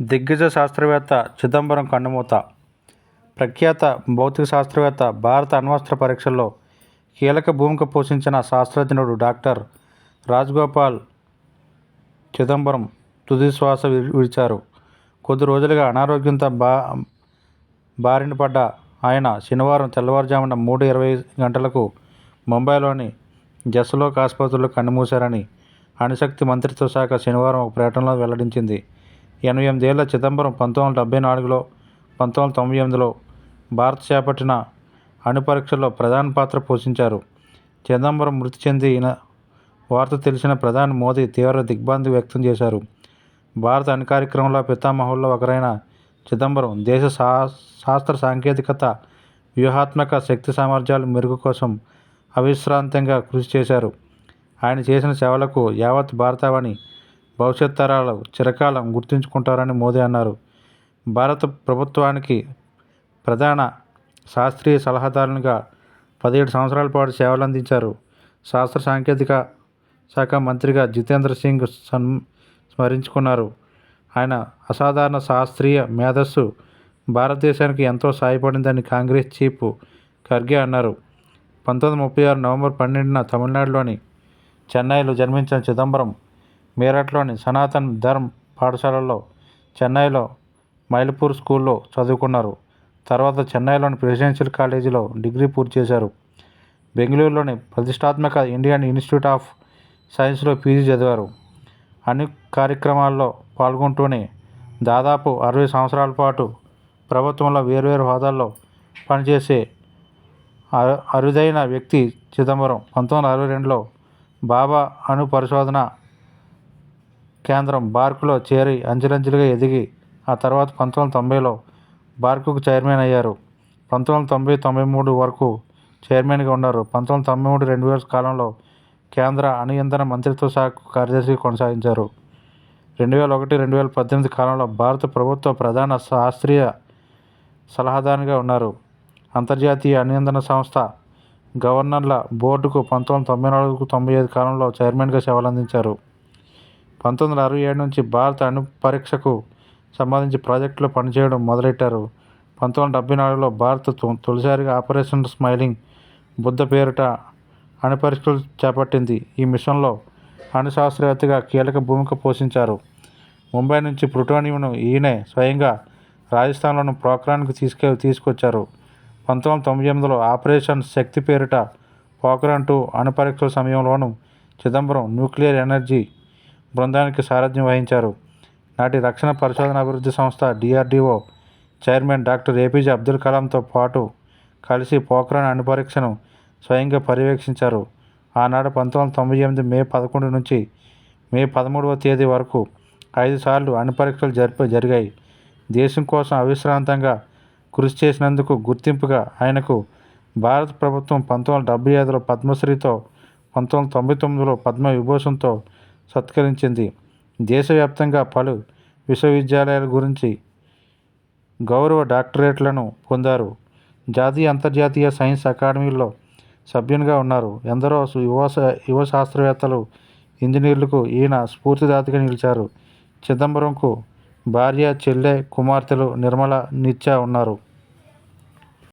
దిగ్గజ శాస్త్రవేత్త చిదంబరం కన్నుమూత ప్రఖ్యాత భౌతిక శాస్త్రవేత్త భారత అణ్వస్త్ర పరీక్షల్లో కీలక భూమిక పోషించిన శాస్త్రజ్ఞుడు డాక్టర్ రాజగోపాల్ చిదంబరం తుది శ్వాస విడిచారు. కొద్ది రోజులుగా అనారోగ్యంతో బా బారిన పడ్డ ఆయన శనివారం తెల్లవారుజామున మూడు ఇరవై గంటలకు ముంబైలోని జస్లోక్ ఆసుపత్రిలో కన్నుమూశారని అణుశక్తి మంత్రిత్వ శాఖ శనివారం ఒక ప్రకటనలో వెల్లడించింది. ఎనభై ఎనిమిదేళ్ళ చిదంబరం పంతొమ్మిది వందల డెబ్బై నాలుగులో పంతొమ్మిది వందల తొంభై ఎనిమిదిలో భారత్ చేపట్టిన అణు పరీక్షల్లో ప్రధాన పాత్ర పోషించారు. చిదంబరం మృతి చెందిన వార్త తెలిసిన ప్రధాని మోదీ తీవ్ర దిగ్భ్రాంతి వ్యక్తం చేశారు. భారత అణు కార్యక్రమంలో పితామహుల్లో ఒకరైన చిదంబరం దేశ శా శాస్త్ర సాంకేతికత వ్యూహాత్మక శక్తి సామర్థ్యాల మెరుగు కోసం అవిశ్రాంతంగా కృషి చేశారు. ఆయన చేసిన సేవలకు యావత్ భారతావని భవిష్యత్ తరాలు చిరకాలం గుర్తుంచుకుంటారని మోదీ అన్నారు. భారత ప్రభుత్వానికి ప్రధాన శాస్త్రీయ సలహాదారునిగా పదిహేడు సంవత్సరాల పాటు సేవలు అందించారు. శాస్త్ర సాంకేతిక శాఖ మంత్రిగా జితేంద్ర సింగ్ సన్ స్మరించుకున్నారు. ఆయన అసాధారణ శాస్త్రీయ మేధస్సు భారతదేశానికి ఎంతో సహాయపడిందని కాంగ్రెస్ చీఫ్ ఖర్గే అన్నారు. పంతొమ్మిది ముప్పై ఆరు నవంబర్ పన్నెండున తమిళనాడులోని చెన్నైలో జన్మించిన చిదంబరం మీరట్లోని సనాతన్ ధర్మ్ పాఠశాలలో చెన్నైలో మైలపూర్ స్కూల్లో చదువుకున్నారు. తర్వాత చెన్నైలోని ప్రెసిడెన్షియల్ కాలేజీలో డిగ్రీ పూర్తి చేశారు. బెంగళూరులోని ప్రతిష్టాత్మక ఇండియన్ ఇన్స్టిట్యూట్ ఆఫ్ సైన్స్లో పీజీ చదివారు. అన్ని కార్యక్రమాల్లో పాల్గొంటూనే దాదాపు అరవై సంవత్సరాల పాటు ప్రభుత్వంలో వేర్వేరు హోదాల్లో పనిచేసే అరు- అరుదైన వ్యక్తి చిదంబరం పంతొమ్మిది వందల అరవై రెండులో బాబా అణు పరిశోధన కేంద్రం బార్కులో చేరి అంచెలంచెలుగా ఎదిగి ఆ తర్వాత పంతొమ్మిది వందల తొంభైలో బార్కుకు చైర్మన్ అయ్యారు. పంతొమ్మిది వందల తొంభై తొంభై మూడు వరకు చైర్మన్గా ఉన్నారు. పంతొమ్మిది వందల తొంభై మూడు రెండు వేల కాలంలో కేంద్ర అణు ఇంధన మంత్రిత్వ శాఖ కార్యదర్శిగా కొనసాగించారు. రెండు వేల ఒకటి రెండు వేల పద్దెనిమిది కాలంలో భారత ప్రభుత్వ ప్రధాన శాస్త్రీయ సలహాదారునిగా ఉన్నారు. అంతర్జాతీయ అనియంత్రణ సంస్థ గవర్నర్ల బోర్డుకు పంతొమ్మిది వందల తొంభై నాలుగు తొంభై ఐదు కాలంలో చైర్మన్గా సేవలు అందించారు పంతొమ్మిది వందల అరవై ఏడు నుంచి భారత అణు పరీక్షకు సంబంధించి ప్రాజెక్టులో పనిచేయడం మొదలెట్టారు. పంతొమ్మిది వందల డెబ్బై నాలుగులో భారత్ తొలిసారిగా ఆపరేషన్ స్మైలింగ్ బుద్ధ పేరిట అణు పరీక్షలు చేపట్టింది. ఈ మిషన్లో అణు శాస్త్రవేత్తగా కీలక భూమిక పోషించారు. ముంబై నుంచి ప్లుటోనియంను ఈయనే స్వయంగా రాజస్థాన్లోని పోఖ్రాన్కు తీసుకె తీసుకొచ్చారు. పంతొమ్మిది వందల తొంభై ఎనిమిదిలో ఆపరేషన్ శక్తి పేరిట పోఖ్రాన్ టూ అణు పరీక్షల సమయంలోనూ చిదంబరం న్యూక్లియర్ ఎనర్జీ బృందానికి సారథ్యం వహించారు. నాటి రక్షణ పరిశోధన అభివృద్ధి సంస్థ DRDO chairman doctor APJ Abdul కలాంతో పాటు కలిసి పోఖ్రాన్ అణు పరీక్షను స్వయంగా పర్యవేక్షించారు. ఆనాడు పంతొమ్మిది వందల తొంభై ఎనిమిది మే పదకొండు నుంచి మే పదమూడవ తేదీ వరకు ఐదు సార్లు అణు పరీక్షలు జరిపి జరిగాయి. దేశం కోసం అవిశ్రాంతంగా కృషి చేసినందుకు గుర్తింపుగా ఆయనకు భారత ప్రభుత్వం పంతొమ్మిది వందల డెబ్బై ఐదులో పద్మశ్రీతో పంతొమ్మిది వందల తొంభై తొమ్మిదిలో పద్మ విభూషణ్తో సత్కరించింది. దేశవ్యాప్తంగా పలు విశ్వవిద్యాలయాల గురించి గౌరవ డాక్టరేట్లను పొందారు. జాతీయ అంతర్జాతీయ సైన్స్ అకాడమీల్లో సభ్యునిగా ఉన్నారు. ఎందరో యువ శా- యువ శాస్త్రవేత్తలు ఇంజనీర్లకు ఈయన స్ఫూర్తిదాతగా నిలిచారు. చిదంబరంకు భార్య చెల్లె కుమార్తెలు నిర్మల నిత్య ఉన్నారు.